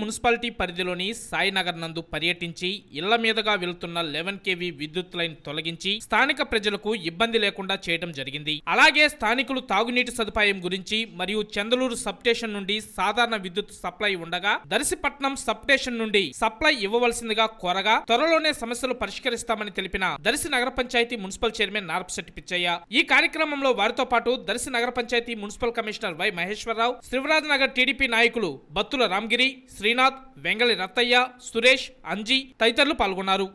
Municipality పరిధిలోని సాయినగర్ నందు పర్యటించి ఇళ్ళ మీదుగా వెళ్తున్న లెవెన్ కేవీ విద్యుత్ లైన్ తొలగించి స్థానిక ప్రజలకు ఇబ్బంది లేకుండా చేయడం జరిగింది. అలాగే స్థానికులు తాగునీటి సదుపాయం గురించి మరియు చందలూరు సబ్ స్టేషన్ నుండి సాధారణ విద్యుత్ సప్లై ఉండగా దర్శిపట్నం సబ్ స్టేషన్ నుండి సప్లై ఇవ్వవలసిందిగా కోరగా త్వరలోనే సమస్యలు పరిష్కరిస్తామని తెలిపిన దర్శి నగర పంచాయతీ మున్సిపల్ చైర్మన్ నారపశెట్టి పిచ్చయ్య. ఈ కార్యక్రమంలో వారితో పాటు దర్శి నగర panchayat municipal commissioner Y Maheswararao Srivaraj Nagar TDP నాయకులు బత్తుల రామ్గిరి శ్రీనాథ్ వెంగళి రత్తయ్య సురేష్ అంజీ తదితరులు పాల్గొన్నారు.